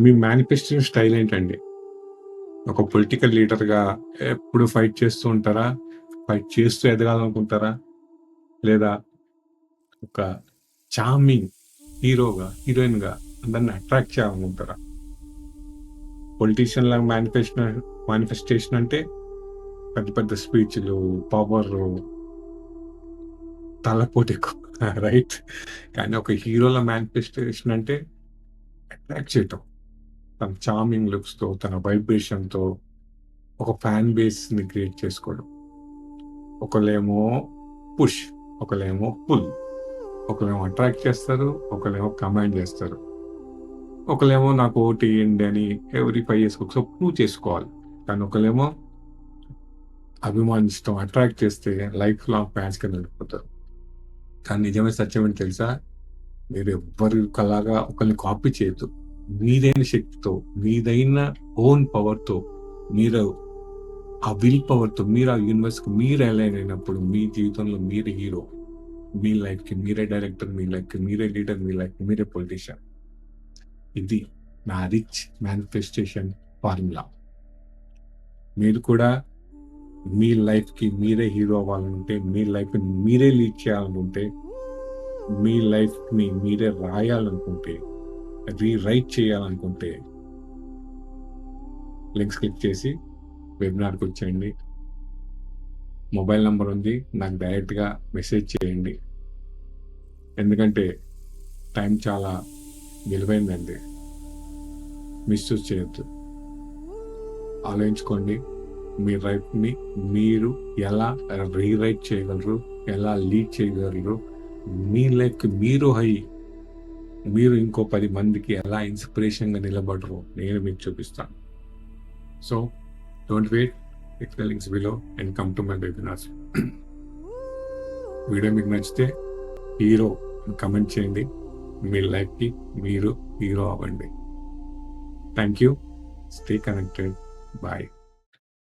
మీ manifestation style ఏంటండి? ఒక political లీడర్‌గా ఎప్పుడు ఫైట్ చేస్తూ ఉంటారా? ఫైట్ చేస్తూ ఎదగాలనుకుంటారా? లేదా ఒక చార్మింగ్ హీరోగా, హీరోయిన్‌గా అందరిని అట్రాక్ట్ చేయాలనుకుంటారా? పొలిటీషియన్‌లాగా మేనిఫెస్టేషన్ మేనిఫెస్టేషన్ అంటే పెద్ద పెద్ద స్పీచ్‌లు, పవర్ తలపోటు ఎక్కువ రైట్. కానీ ఒక హీరోల మేనిఫెస్టేషన్ అంటే అట్రాక్ట్ చేయటం. తన చార్మింగ్ లుక్స్‌తో, తన వైబ్రేషన్‌తో ఒక ఫ్యాన్ బేస్‌ని క్రియేట్ చేసుకోవడం. ఒకళ్ళేమో పుష్, ఒకళ్ళేమో పుల్. ఒకళ్ళేమో అట్రాక్ట్ చేస్తారు, ఒకళ్ళేమో కమాండ్ చేస్తారు. ఒకళ్ళేమో నాకు ఓటేయండి అని ఎవ్రీ ఫైవ్ ఇయర్స్‌కి ఒకసారి ప్రూవ్ చేసుకోవాలి. కానీ ఒకళ్ళేమో అభిమానిస్తాం అట్రాక్ట్ చేస్తే లైఫ్ లాంగ్ ఫ్యాన్స్ కింద వెళ్ళిపోతారు కానీ నిజమే సత్యం ఏంటో తెలుసా? మీరు ఎవ్వరికలాగా ఒకరిని కాపీ చేయొద్దు. మీదైన శక్తితో, మీదైన ఓన్ పవర్‌తో మీరు ఆ విల్ పవర్‌తో మీరు ఆ యూనివర్స్‌కి మీరు అలైన్ అయినప్పుడు మీ జీవితంలో మీరే హీరో. మీ లైఫ్‌కి మీరే డైరెక్టర్, మీ లైఫ్‌కి మీరే లీడర్, మీ లైఫ్‌కి మీరే పొలిటీషియన్. ఇది నా రిచ్ మేనిఫెస్టేషన్ ఫార్ములా. మీరు కూడా మీ లైఫ్‌కి మీరే హీరో అవ్వాలనుంటే మీ లైఫ్‌ని మీరే లీడ్ చేయాలనుకుంటే, మీ లైఫ్‌ని మీరే రాయాలనుకుంటే, రీరైట్ చేయాలనుకుంటే లింక్స్ క్లిక్ చేసి వెబినార్‌కి వచ్చేయండి. మొబైల్ నెంబర్ ఉంది. నాకు డైరెక్ట్‌గా మెసేజ్ చేయండి. ఎందుకంటే టైం చాలా విలువైందండి. మిస్‌యూజ్ చేయొద్దు. ఆలోచించుకోండి. మీ లైఫ్‌ని మీరు ఎలా రీరైట్ చేయగలరు? ఎలా లీడ్ చేయగలరు? మీ లైక్ మీరు హై మీరు ఇంకో పది మందికి ఎలా ఇన్స్‌పిరేషన్‌గా నిలబడరో నేను మీకు చూపిస్తాను. So don't wait. Click links below and come to my webinars. Video మీకు నచ్చితే హీరో కమెంట్ చేయండి. మీ లైఫ్‌కి మీరు హీరో అవ్వండి. Thank you. Stay connected. Bye.